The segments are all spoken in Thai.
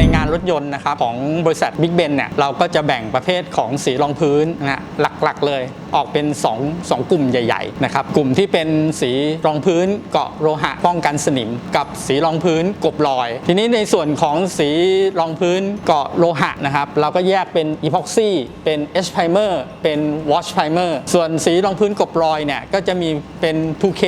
ในงานรถยนต์นะครับของบริษัท Big Ben เนี่ยเราก็จะแบ่งประเภทของสีรองพื้นนะฮะหลักๆเลยออกเป็น2งกลุ่มใหญ่ๆนะครับกลุ่มที่เป็นสีรองพื้นเกาะโลหะป้องกันสนิม กับสีรองพื้นกบรอย ทีนี้ในส่วนของสีรองพื้นเกาะโลหะนะครับเราก็แยกเป็นอีพ็อกซี่เป็น H primer เป็น wash primer ส่วนสีรองพื้นกบรอยเนี่ยก็จะมีเป็น 2K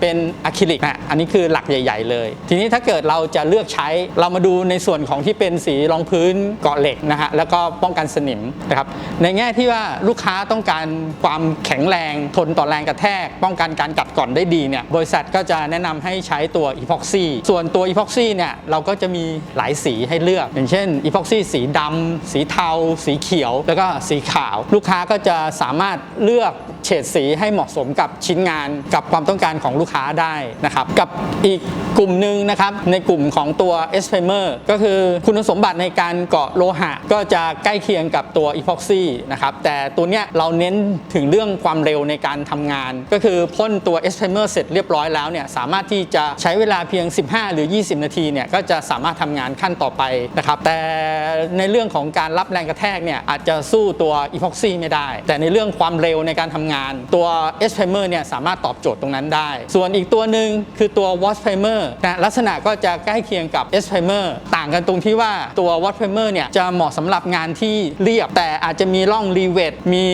เป็นอะคริลิกนะอันนี้คือหลักใหญ่ ๆ เลย ทีนี้ถ้าเกิดเราจะเลือกใช้เรามาดูในส่วนของที่เป็นสีรองพื้นเกาะเหล็กนะฮะแล้วก็ป้องกันสนิมนะครับในแง่ที่ว่าลูกค้าต้องการความแข็งแรงทนต่อแรงกระแทก ป้องกันการกัดก่อนได้ดีเนี่ยบริษัทก็จะแนะนำให้ใช้ตัวอีพ็อกซี่ส่วนตัวอีพ็อกซี่เนี่ยเราก็จะมีหลายสีให้เลือก อย่างเช่นอีพ็อกซี่สีดำสีเทา สีเขียว แล้วก็สีขาว ลูกค้าก็จะสามารถเลือก เฉดสีให้เหมาะสมกับชิ้นงานกับความต้องการของลูกค้าได้นะครับกับอีกกลุ่มหนึ่งนะครับในกลุ่มของตัว S primer ก็คือคุณสมบัติในการเกาะโลหะ ก็จะใกล้เคียงกับตัว epoxy นะครับแต่ตัวเนี้ยเราเน้นถึงเรื่องความเร็วในการทำงาน ก็คือพ่นตัว S primer เสร็จเรียบร้อยแล้วเนี่ยสามารถที่จะใช้เวลาเพียง 15 หรือ 20 นาทีเนี่ยก็จะสามารถทำงานขั้นต่อไปนะครับแต่ในเรื่องของการรับแรงกระแทกเนี่ยอาจจะสู้ตัว epoxy ไม่ได้ แต่ในเรื่องความเร็วในการทำงานตัว S primer เนี่ยสามารถตอบโจทย์ตรงนั้นได้ ส่วนอีกตัวหนึ่งคือตัว watch primer นะลักษณะก็จะใกล้เคียงกับ S primer ต่างกันตรงที่ว่าตัว watch primer เนี่ยจะเหมาะสำหรับงานที่เรียบ แต่อาจจะมีร่องรีเวทมี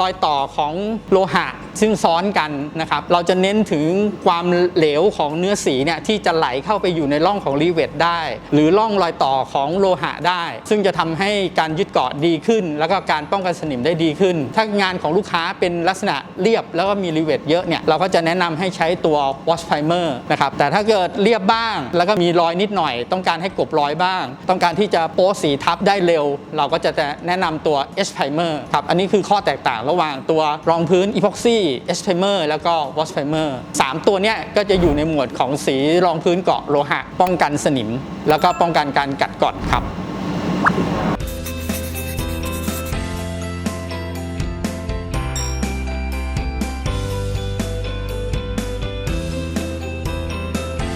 รอยต่อของโลหะซึ่งซ้อนกันนะครับเราจะเน้นถึงความเหลวของเนื้อสีเนี่ยที่จะไหลเข้าไปอยู่ในร่องของรีเวทได้ หรือร่องรอยต่อของโลหะได้ ซึ่งจะทำให้การยึดเกาะดีขึ้น แล้วก็การป้องกันสนิมได้ดีขึ้น ถ้างานของลูกค้าเป็นลักษณะเรียบแล้วก็มีรีเวทเยอะเนี่ยเราก็จะแนะนำให้ใช้ตัว wash primer นะครับแต่ถ้าเกิดเรียบบ้าง แล้วก็มีรอยนิดหน่อย ต้องการให้กบรอยบ้าง ต้องการที่จะโป๊สีทับได้เร็ว เราก็จะแนะนำตัว H primer ครับอันนี้คือข้อแตกต่างระหว่างตัวรองพื้นอีพ็อกซีเอสเ s p เมอร์แล้วก็ว w a เ p r i m e r 3 ตัวเนี้ยก็จะอยู่ในหมวดของสีรองพื้นเกาะโลหะ ป้องกันสนิม แล้วก็ป้องกันการกัดกร่อนครับ